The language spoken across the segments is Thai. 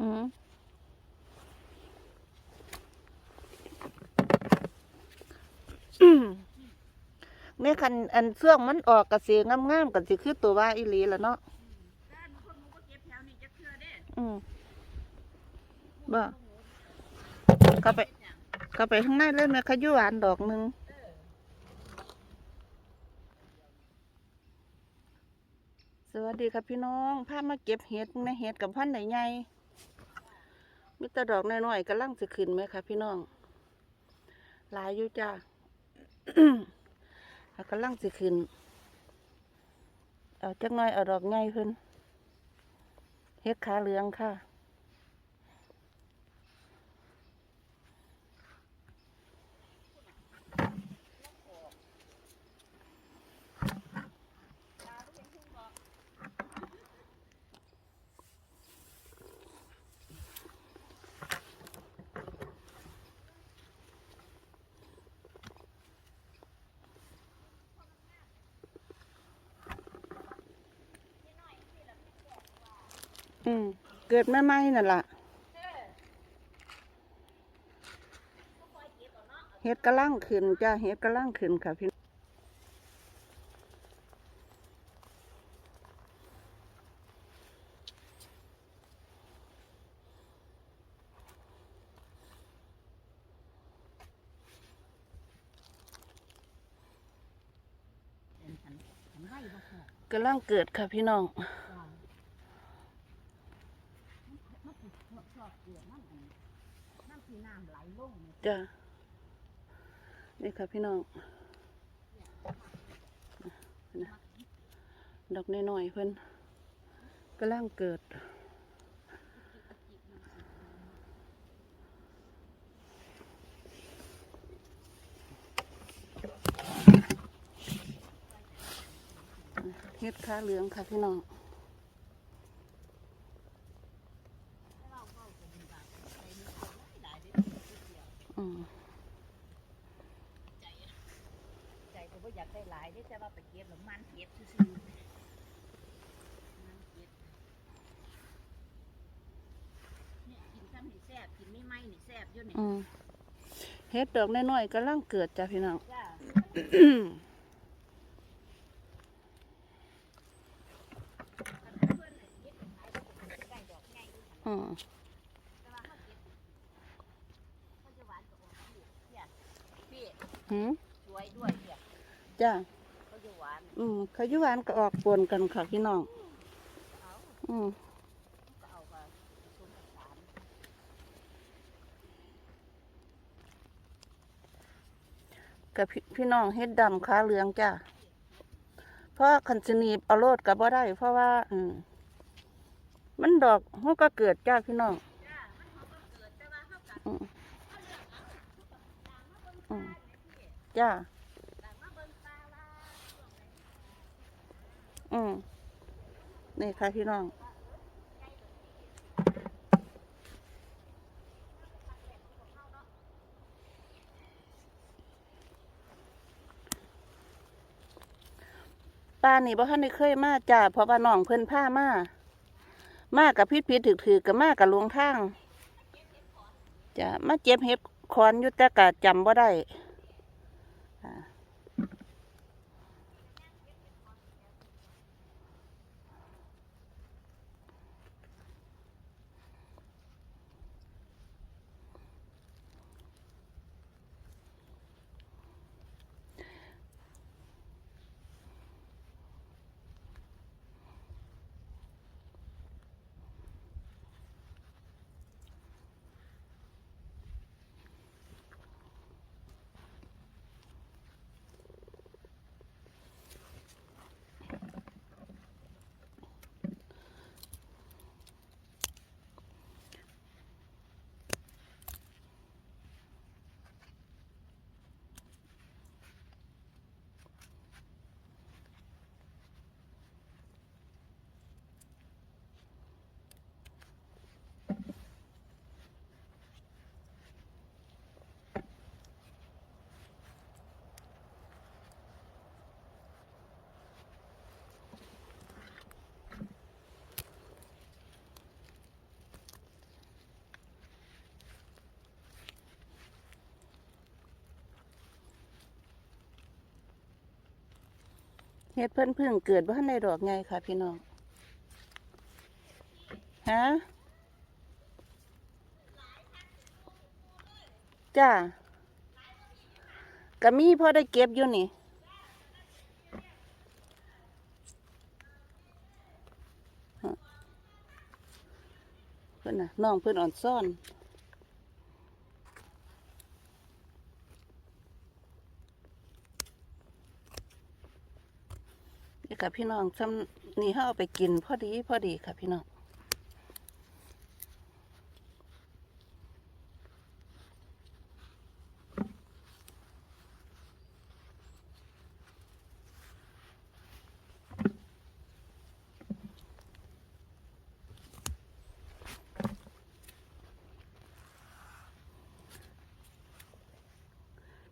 อืมเนี่ยคันอันเสื่องมันออกกระสีงามๆกันสิคือตัวว่าอีหลีละเนาะด้าก็เก็บแถวนี้จะอืมบ่เข้าไปเข้าไปข้างในเลยแม่ขยุหวานดอกหนึ่งสวัสดีครับพี่น้องพามาเก็บเห็ดในเห็ดกับพันไหนใหญ่ มิตรดอกน้อยๆกำลังจะขึ้นไหมคะพี่น้อง หลายอยู่จ้าแล้วกำลังจะขึ้น เอาจักหน่อยเอาดอกใหญ่ขึ้นเฮ็ดขาเหลืองค่ะ อืมเกิดไม่ไหมนั่นล่ะเฮ็ดกระลังขึ้นจ้าเฮ็ดกระลังขึ้นค่ะพี่กระลังเกิดค่ะพี่น้อง มันสิชอบชอบเกลือมันอันน้ำที่น้ำไหลลงนี่ จ้านี่ ค่ะพี่น้องดอกน้อยๆเพิ่นกำลังเกิดเฮ็ดขาเหลืองค่ะพี่น้อง อืม ใจก็บ่อยากได้หลายเด้แต่ว่าไปเก็บแล้วมันเก็บซื่อๆมันเก็บเนี่ยกินซ้ำนี่แซ่บกินไม่ไหม้นี่แซ่บอยู่นี่ อืม เฮ็ดดอกน้อยๆกำลังเกิดจ้ะพี่น้องจ้าคันเพิ่นน่ะเก็บไปขายก็สิได้ดอกใหญ่อยู่หั่นอืมแต่ว่าเขาออกลูกเนี่ยพี่หืมสวยด้วยเนี่ยจ้าเขาจะหวานอืมขยุหวานก็ออกปนกันค่ะพี่น้องอาอืม ก็เอามาผสมผสาน กับพี่พี่น้องเฮ็ดดำขาเหลืองจ้าเพราะคันสนีบเอาโลดกับบ่ได้ เพราะว่า อืมมันดอกมันก็เกิดจ้าพี่น้องจ้า อืมนี่ค่ะพี่น้อง ป้านี่บ่ทันได้เคยมาจ้าเพราะว่าน้องเพิ่นพามามากับพิษพิษถือถือกับมากับหลวงทางจ้ามาเจ็บเห็บคอนอยู่แต่กะจำบ่ได้ เฮ็ดเพิ่นเพึ่งเกิดบ่ทันได้ดอกไงค่ะ พี่น้องฮะจ้าก็มีพอได้เก็บอยู่นี่เพิ่นน่ะน้องเพิ่อนอ่อนซ่อน ค่ะพี่น้องซ้ำนี่เขาเอาไปกินพอดีพอดีค่ะพี่น้อง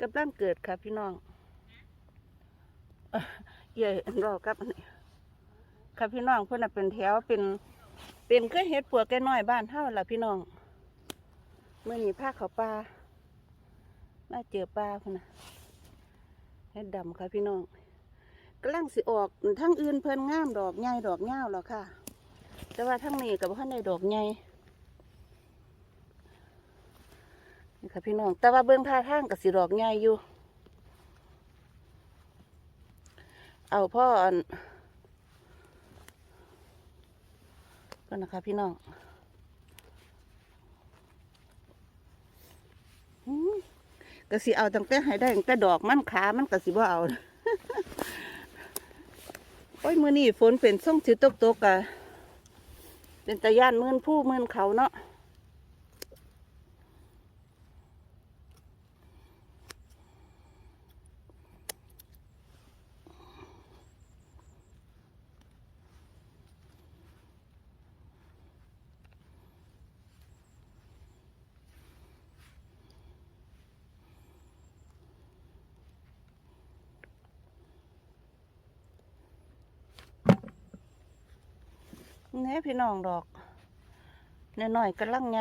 กำลังเกิดค่ะพี่น้อง เย่รอกับอันนี้ค่ะพี่น้องเพื่อนเป็นแถวเป็น เป็นก็เฮ็ดปัวแก่น้อยบ้านเท่าล่ะพี่น้องเมื่อนี้พาเขาปลามาเจอปลาพุ่นนะเฮ็ดดำค่ะพี่น้องกำลังสิออกทั้งอื่นเพิ่นงามดอกใหญ่ดอกเงาวแล้วค่ะ แต่ว่าทั้งนี้กับท่านในดอกใหญ่นี่ค่ะพี่น้อง แต่ว่าเบื้องท่าทางกับสิดอกใหญ่อยู่ เอาพ่ออันก็นะคะพี่น้องหืมก็สิเอาตั้งแต่ให้ได้ตั้งแต่ดอกมันขามันก็สิบ่เอาโอ้ยมือนี่ฝนเป็นส่งสิตกตกๆกะเป็นตะย่านมื่นผู้มื่นเขาเนาะ นี่พี่น้องดอกน้อยๆกำลังไง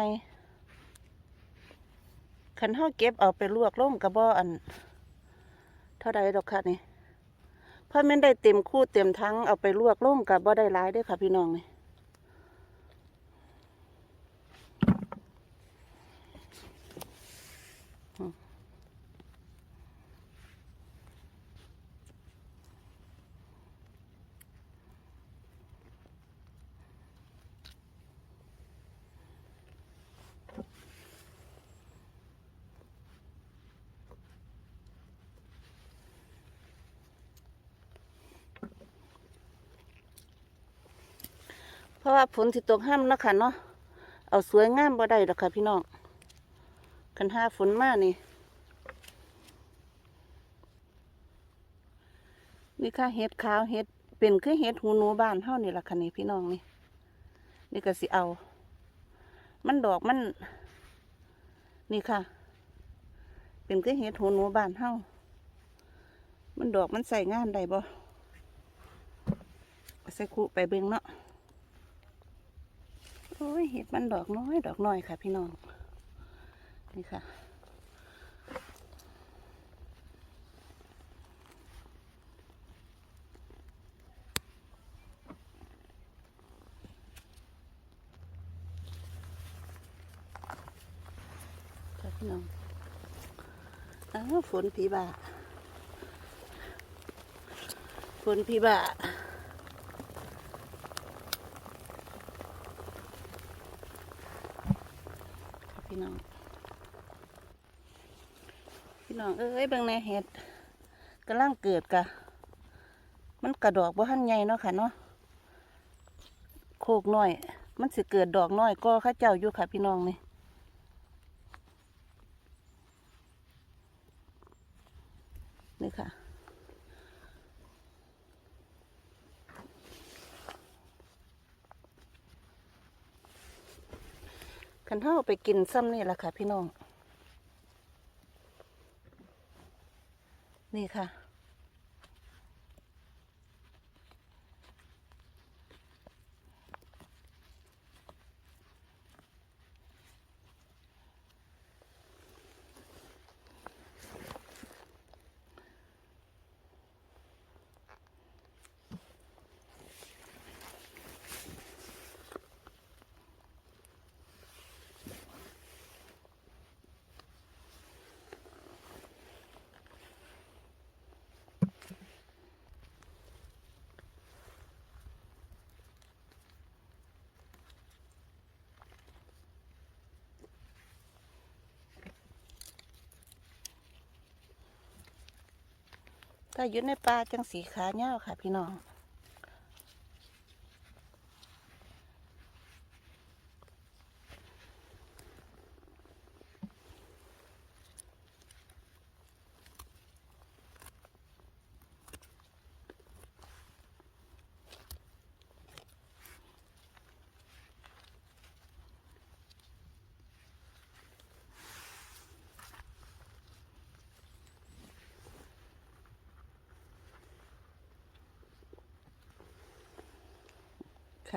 ขันห้าเก็บเอาไปลวกล่มกระบออัน เท่าใดดอกค่ะนี่พราะมันได้เต็มคู่เต็มทั้งเอาไปลวกล่มกับบ่ได้ร้ายด้วยค่ะพี่น้องนี่ ราะว่าฝนสิตกห้ามนาะคะเนาะเอาสวยงามบ่ได้ดอกค่ะพี่น้องคันห้าฝนมากนี่ นี่ค่ะเห็ดขาวเห็ดเป็นคือเห็ดหูหนูบ้านเฮานี่ละค่ะนี่พี่น้องนี่ นี่ก็สิเอา มันดอกมัน นี่ค่ะ เป็นคือเห็ดหูหนูบ้านเฮามันดอกมันใส่งานได้บ่เอใส่คุไปเบิ่งเนาะ โอ้ยเห็ดมันดอกน้อย ดอกน้อยค่ะ พี่น้อง นี่ค่ะ ค่ะพี่น้องอ้าวฝนผีบ่าฝนผีบ่าค่ะ พี่น้อง พี่น้องเอ้ยเบางในเห็ดกำลังเกิดกะ มันกระดอกบ่ทันใหญ่เนาะค่ะเนาะ โคกน้อย มันสิเกิดดอกน้อยก็ข้าเจ้าอยู่ค่ะพี่น้องนี่นี่ค่ะ คันเท่าไปกินซ้ำนี่แหละค่ะ พี่น้อง นี่ค่ะ ถ้าอยู่ในป่าจังสีขาเน่าวค่ะ พี่น้อง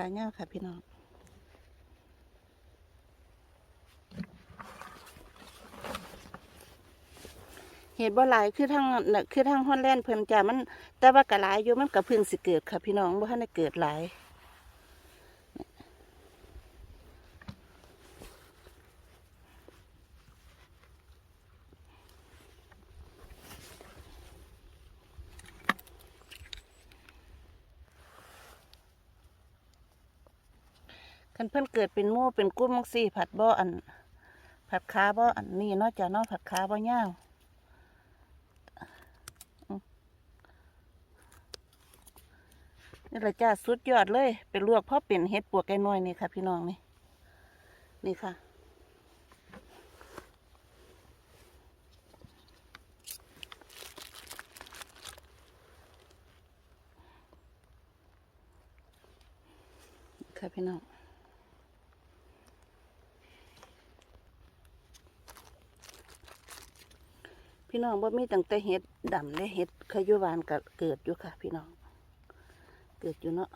ขาเน่าค่ะพี่น้องเหตุบ่หลายคือทางคือทางฮอนแลนด์เพิ่นจ้ะมัน แต่ว่ากะหลายอยู่มันก็เพิ่งสิเกิดค่ะพี่น้องบ่ทันได้เกิดหลาย คันเพิ่อนเกิดเป็นมู่เป็นกลุ่มจังซี่ผัดบ่อัน ผัดขาบ่อันนี้นาะจ้ะเนาะผัดขาบ่ยาวอืมนี่แหละจ้าสุดยอดเลยไปลวกพราะเป็นเห็ดปวกไก่น้อยนี่ค่ะ พี่น้องนี่นี่ค่ะค่ะพี่น้อง พี่น้องบ่มีตั้งแต่เห็ดดำและเห็ดขยุวานก็เกิดอยู่ค่ะ พี่น้อง เกิดอยู่เนาะ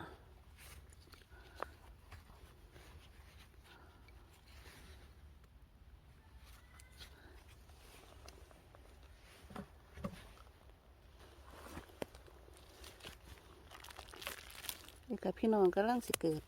นี่ค่ะพี่น้องกำลังสิเกิด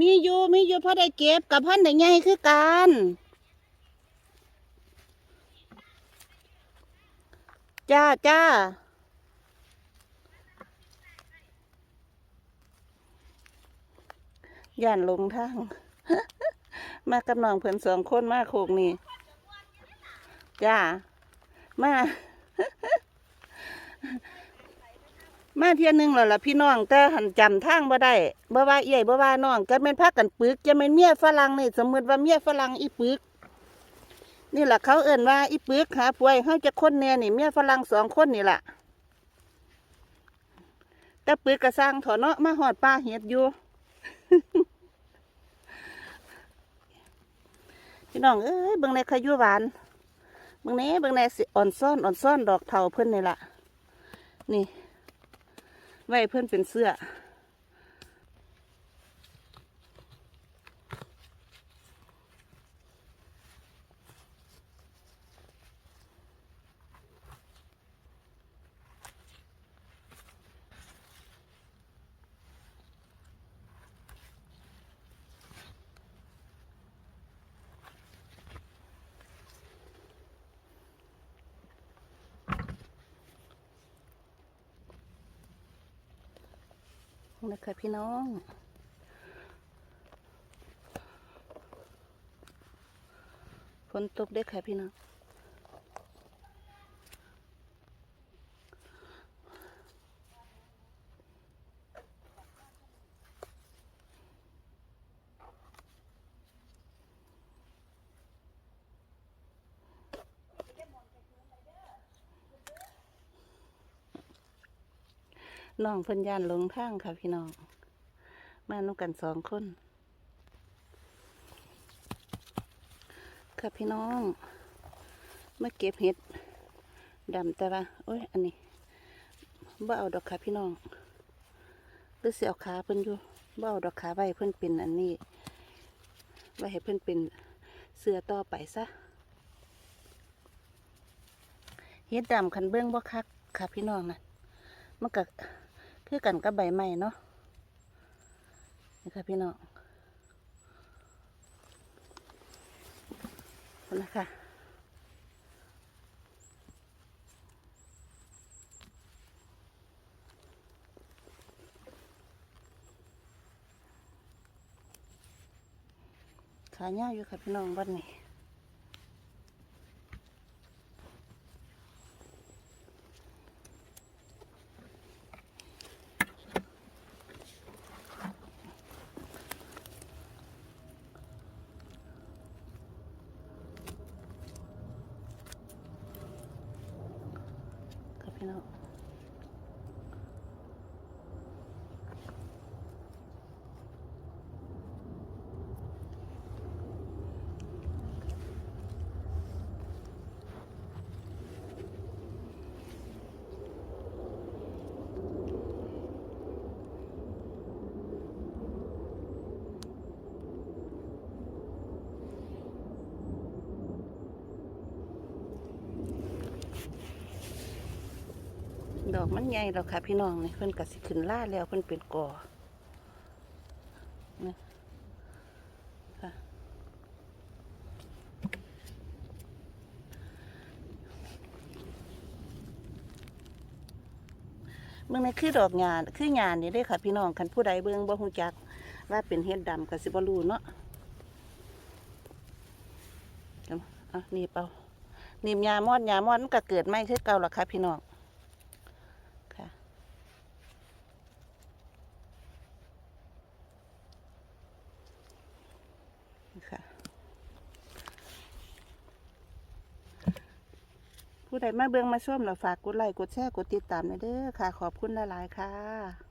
มีอยู่มีอยู่ พ่อได้เก็บกับพันได้ใหญ่คือกันจ้าจ้าย่านลงทาง มากับน้องเพื่อนสองคนมาโคกนี่ จ้า มา มาเที่ยหนึงแล้วล่ะพี่น้องแต่หันจำทางบ่ได้บ่ว่าเอี้ยบ่ว่าน้องก็แม่นพากันปึกจะแม่นเมียฝรั่งนี่สมมติว่าเมียฝรั่งอีปึก นี่ล่ะเขาเอิ้นว่าอีปึกหาผัวให้เฮาจะคนแน่นี่เมียฝรั่งสองคนนี่ล่ะแต่ปึกก็สร้างถอนเนาะมาหอดป่าเห็ดอยู่พี่น้องเอ้ยเบิ่งในขยุหวานเบิ่งแหน่เบิ่งในสิอ่อนซ่อนอ่อนซ่อนดอกเถาเพิ่นนี่ล่ะนี่ ไว้เพื่อนเป็นเสื้อ นะคะพี่น้องฝนตกด้อค่ะพี่น้อง น้องเพิ่นย่านหลงทางค่ะพี่น้อง มานุกันสองคน ค่ะพี่น้องมาเก็บเห็ดดำแต่ว่าโอ้ยอันนี้บ่เอาดอกค่ะพี่น้องหรือเสียเอาขาเพิ่นอยู่บ่เอาดอกขาไว้เพิ่นเป็นอันนี้ไว้ให้เพิ่นเป็นเสื้อต่อไปซะเห็ดดำคันเบื้องบ่คักค่ะพี่น้องนะมันก็ือกันกับใบไม้เนาะนี่ค่ะพี่น้องนะคะขายน่าอยู่ค่ะพี่น้องวันนี้ อกมันใหญ่แล้วค่ะ พี่น้องนี่เพิ่นก็สิขึ้นล่าแล้วเพิ่นเป็นกอนี่ค่ะเมืองในคือดอกงานคืองานนี่เด้ค่ะ พี่น้องคันผู้ใดเบิ่งบ่ฮู้จัก ว่าเป็นเฮ็ดดำก็สิบ่รู้เนาะอาอะนี่เปเอานี่ยามอดยามอดมันก็เกิดใหม่คือเก่าล่ะค่ะพี่น้อง ค่ะนี่ค่ะ ผู้ใดมาเบิ่งมาชมเราฝากกดไลค์กดแชร์กดติดตามนะเด้อค่ะ ขอบคุณหลายๆค่ะ